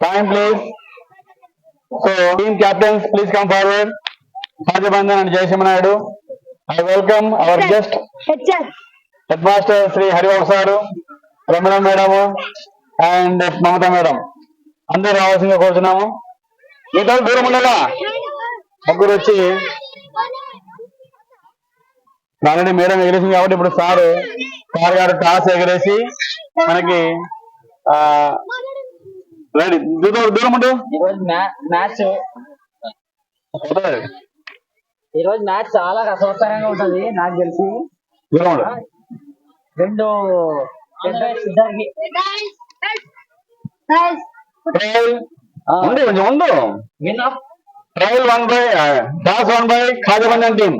Time please. So, team captains, please come forward. Rajabandhan and Jayasima Naidu. I welcome our guest, HR headmaster Sri Haribabu Saru, Ramana Madam, and Mamata Madam. అందరూ రావాల్సిందిగా కోరుతున్నాము మీతో దూరం ఉండాలా ముగ్గురు వచ్చి already madam ఎగిరేసింది కాబట్టి ఇప్పుడు సారు సార్ గారు టాస్ ఎగిరేసి మనకి ఆ రెడీ దూరం దూరం ఉండు ఈ రోజు మ్యాచ్. వదలదు. ఈ రోజు మ్యాచ్ చాలా రసవత్తరంగా ఉంటది నాకు తెలిసి. దూరం ఉండు రెండు కొంచెం ఉండు. Trial one by toss one by ఖాజబంధన్ team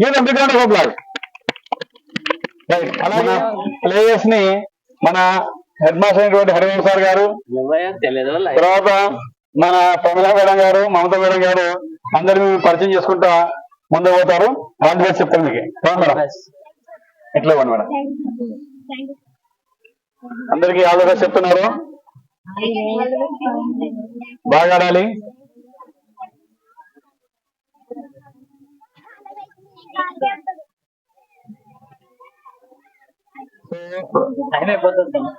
గీతం బిగ్ ఆఫ్ బ్లాక్ అలాగే ప్లేయర్స్ని మన హెడ్ మాస్టర్ అయినటువంటి హరివంశ్ సార్ గారు తర్వాత మన ప్రమిళ మేడం గారు మమత మేడం గారు అందరినీ పరిచయం చేసుకుంటా ముందు పోతారు. ది బెస్ట్ చెప్తారు మీకు. మేడం. ఎట్లా ఇవ్వండి మేడం? అందరికీ ఆల్ ది బెస్ట్ చెప్తున్నారు. బాగా ఆడాలి టైం అయిపోతుంది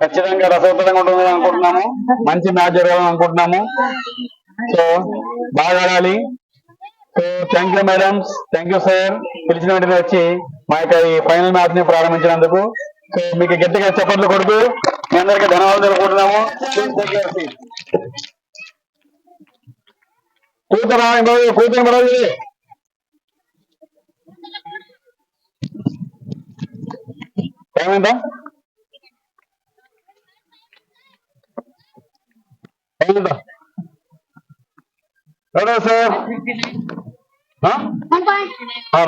ఖచ్చితంగా రసవత్తరంగా ఉంటుంది అనుకుంటున్నాము. మంచి మ్యాచ్ జరగాలని అనుకుంటున్నాము. సో బాగా ఆడాలి. So thank you madams thank you sir పిలిచిన వెంటనే వచ్చి మా యొక్క ఈ ఫైనల్ మ్యాచ్ని ప్రారంభించినందుకు. సో మీకు గట్టిగా చప్పట్లు కొడుతూ మీ అందరికీ ధన్యవాదాలు తెలుపుకుంటున్నాము. కూతురా కూతురు మేడం ఇది ఏమైందా? ఏమైందా? Right sir?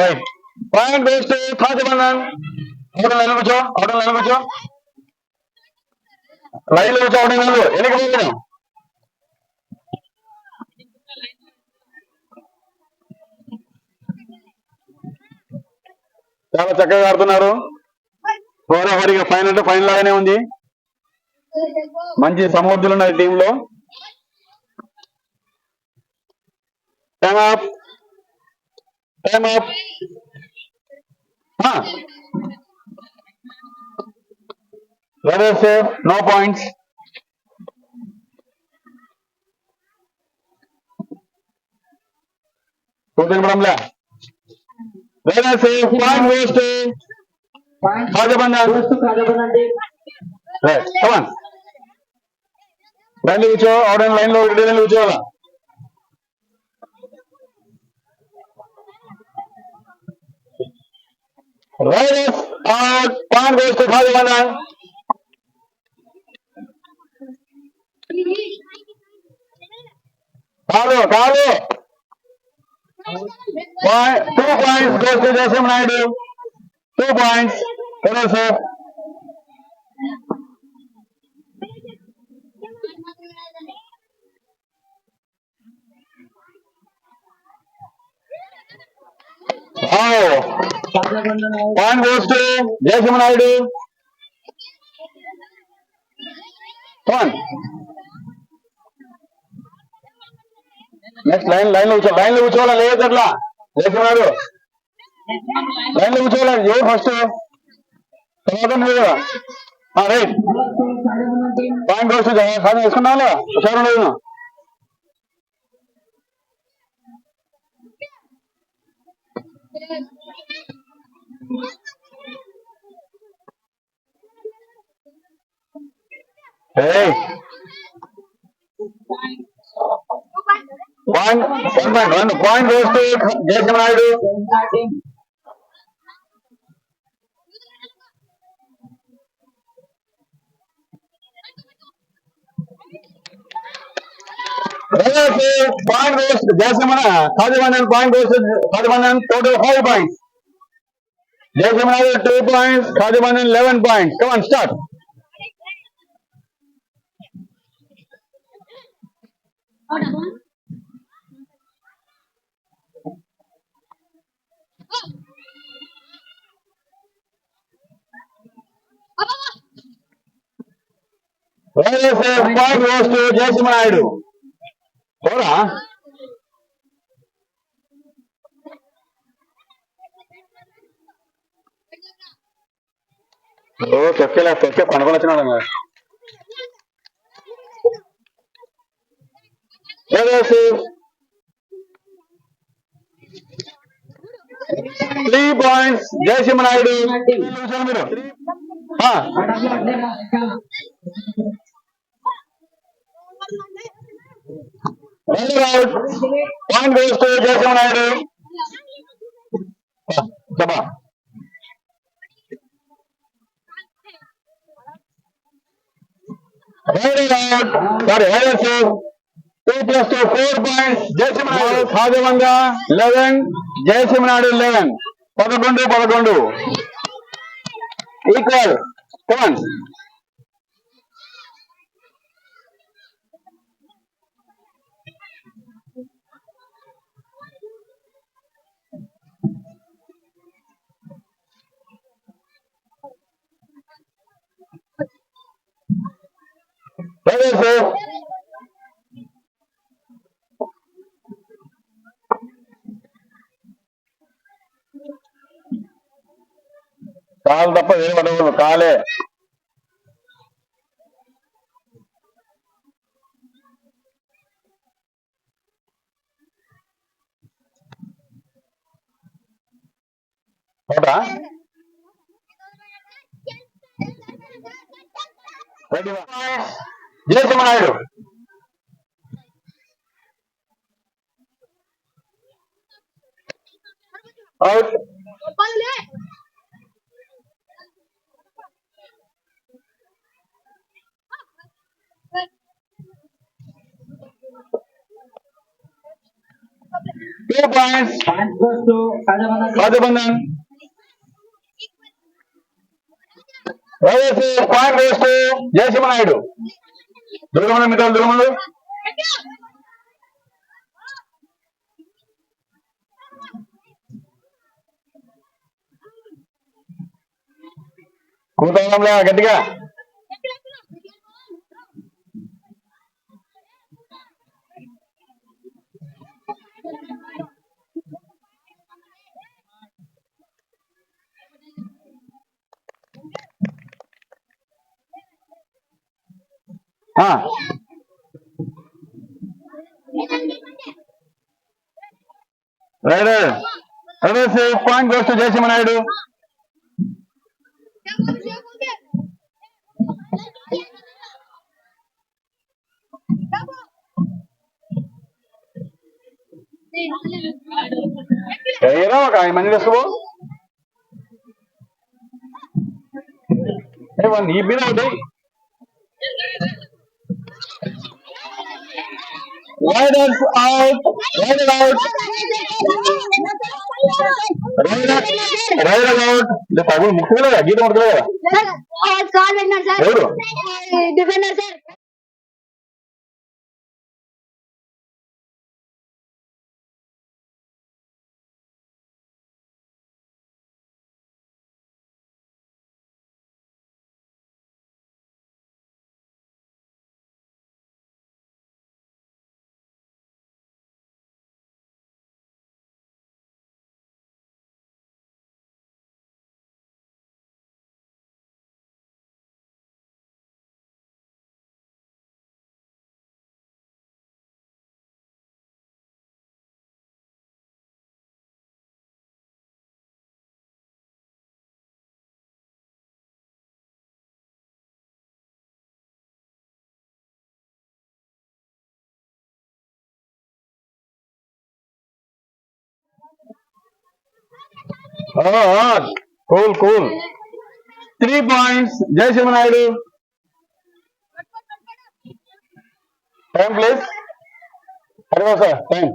Right point waste థాజబంధన్ అవడం నెల కూర్చో అవడం నెల కూర్చో లైన్ కూర్చో అవడం నెలలు ఎన్నిక పోతున్నాం చాలా చక్కగా ఆడుతున్నారు. హోరాహోరీగా ఫైన్ అంటే ఫైన్ లాగానే ఉంది. మంచి సమర్థులు ఉన్నారు టీంలో. Time up time up safe no points చూపించడంలే వేరే సేఫ్ పాయింట్ వేస్ట్ రాజబంధన్ రైట్ కమాన్ లైన్లో కూర్చో ఆవిడ లైన్లో ఒకటి లైన్లో కూర్చోవాలా రైడర్స్ అవుట్ పాయింట్ వేస్ట్ రాజబంధన్ కాదు కాదు two points goes to Jayasimha Naidu two points కదా sir. Point goes to next line లైన్లో కూర్చో లైన్లో కూర్చోవాలా? లేదు అట్లా జయసింహ నాయుడు లైన్లో ఫస్ట్ తర్వాత నువ్వు కదా right point goes to Sadhana వేసుకున్నావా హుషారు లేదు Hey. Point, one point, one point Jason Thirty-one point goes to thirty-one total five points. Jason Naidu two points, thirty-one eleven points. Come on, start. Point goes to Jayasimha Naidu పోరా. ఓ చెక్కే చెక్కే పండుకొని వచ్చినాడు ఇంకా. Three points. Jayasimha Naidu మీరు రెండు round point Very. Sorry, plus points. భాగవంగా eleven. పదకొండు పదకొండు. ఈక్వల్. Safe. కాలు తప్ప వేరే పడకూడదు కాలే ఒకటా Jayasimha Naidu out two points point goes to కడబంద రాజబంధన్ వైఎస్ పాయింట్ వేస్ట్ జయసింహనాయుడు దుర్గమణ మిత్రాలు దుర్గములు కూతంగంలా గట్టిగా. ఆ. రైడర్ వైఎస్ పాయింట్ వేస్ట్ జయసింహనాయుడు ఏరా ఒక ఐదు మంది తీసుకో నీ వన్ బిల్ అవుతాయి raiders out raider out raider raider out తగు ముఖ్యమే గీత ముడుతుంది కదా కాల్ పెట్టినారు సార్ ఎవరు defender sir cool cool three points Jayasimha Naidu time please అడిగో sir time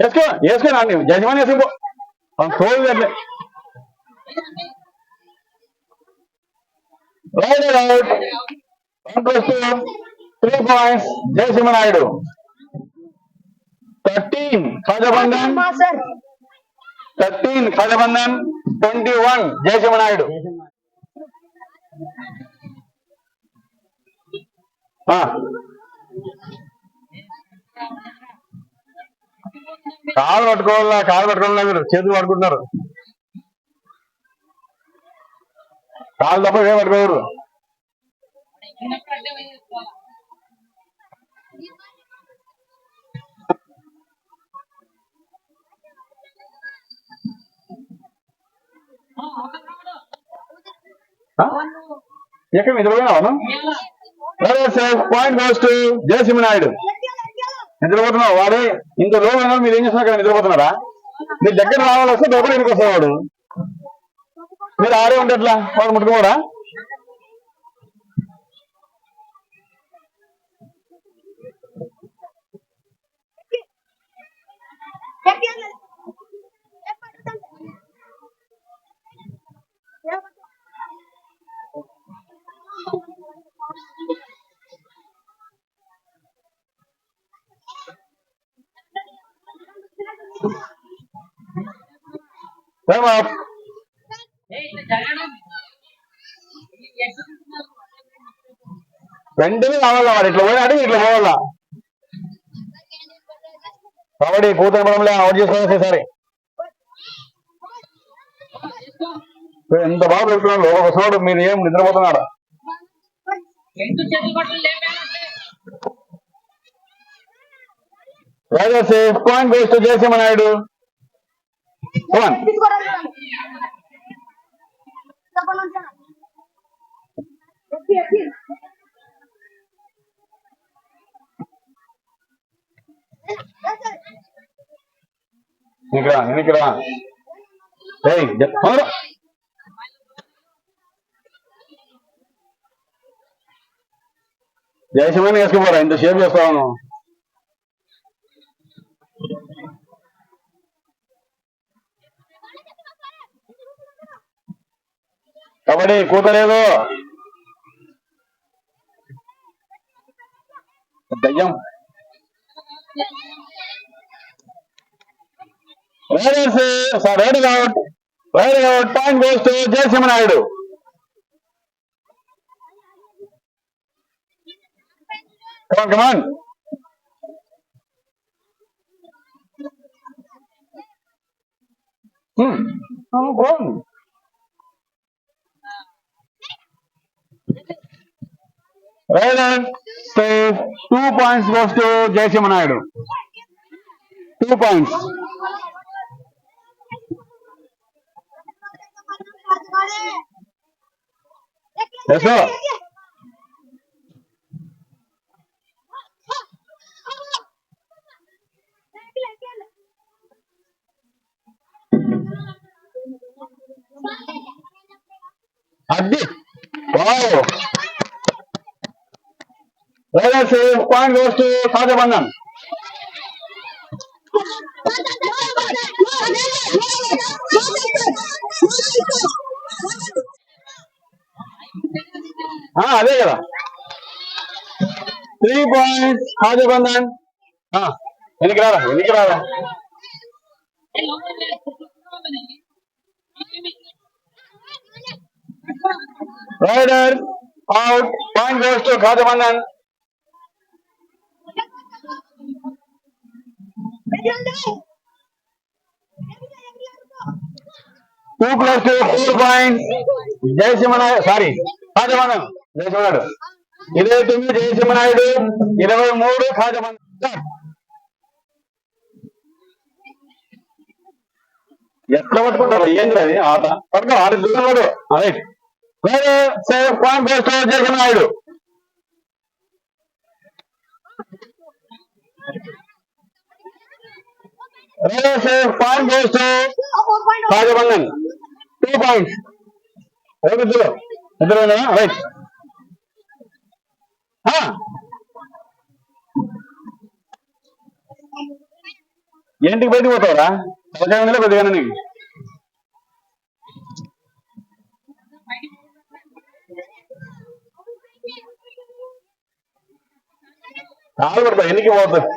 వేసుకో వేసుకో నాన్న జయసింహన్ వేసుకో తోడు raider out one plus two three points Jayasimha Naidu thirteen ఖాజాబంధన్ thirteen ఖాజాబంధన్ ట్వంటీ వన్ జయసింహనాయుడు. కాలు పట్టుకోవాలా? కాలు పట్టుకోవాలా? మీరు చేతులు పట్టుకుంటున్నారు. కాలు తప్ప ఏం పట్టుకోరు ఎక్కడ నిద్రపోయినావా పాయింట్ గోస్ టు జయసింహనాయుడు. నిద్రపోతున్నావు వాడే? ఇంత లోపు మీరు ఏం చేస్తున్నారు? నిద్రపోతున్నారా మీ దగ్గర రావాలి వస్తే డబ్బులు ఎందుకు వస్తాడు వాడు? మీరు ఆడే ఉంటే ఎట్లా వాడు ముట్టుకోడా Time up. వెంటనే కావాలా వాడు? ఇట్లా పోయినాడు ఇట్లా పోవాలా? కాబట్టి కూతురు పొలంలో అవుట్ చేసుకోవాలి సరే. ఎంత బాగా పెడుతున్నాడు ఒక వస్తున్నాడు మీరు ఏం నిద్రపోతున్నాడా? సేఫ్ పాయింట్ వేస్ట్ చేసేమన్నాడు గోస్ టు జయసింహనాయుడు వన్ ఇక్కడ ఇక్కడ ఏయ్ చెప్తాను జయసింహని వేసుకోపోరా ఇంత షేప్ చేస్తాను పడి కూతలేదు. దయ్యం. Raiders raiding out. Raiding out point goes to Jayasimhanaidu. Come on come on Hmm. Oh, go on. Right says two points goes to Jayasima Naidu. Two points. Yes, sir. అది wow Right says point goes to Sajabandan. ఆ, అదే కదా three points హాజబంధన్ ఎనికి రారా ఎనికి రారా raider out point goes to two plus two four point Jayasimhanaidu sorry హాజబంధన్ Jayasimhanaidu ఇరవై తొమ్మిది జయసింహనాయుడు ఇరవై మూడు హాజబంధన్ ఎట్లా పట్టుకుంటారు? ఏం లేదు ఆట. పట్టుకో ఆట చూస్తున్నాడు అదే వేరే పాయింట్ ప్లస్ టూ జయసింహనాయుడు వేరే save point goes to Rajabandhan two points ఎవరు ఇద్దరు ఇద్దరు రైట్ ఏంటికి బయటకు పోతావరా పదకొండు కొద్దిగా నీకు కాలు పడతా ఎన్నికి పోతుంది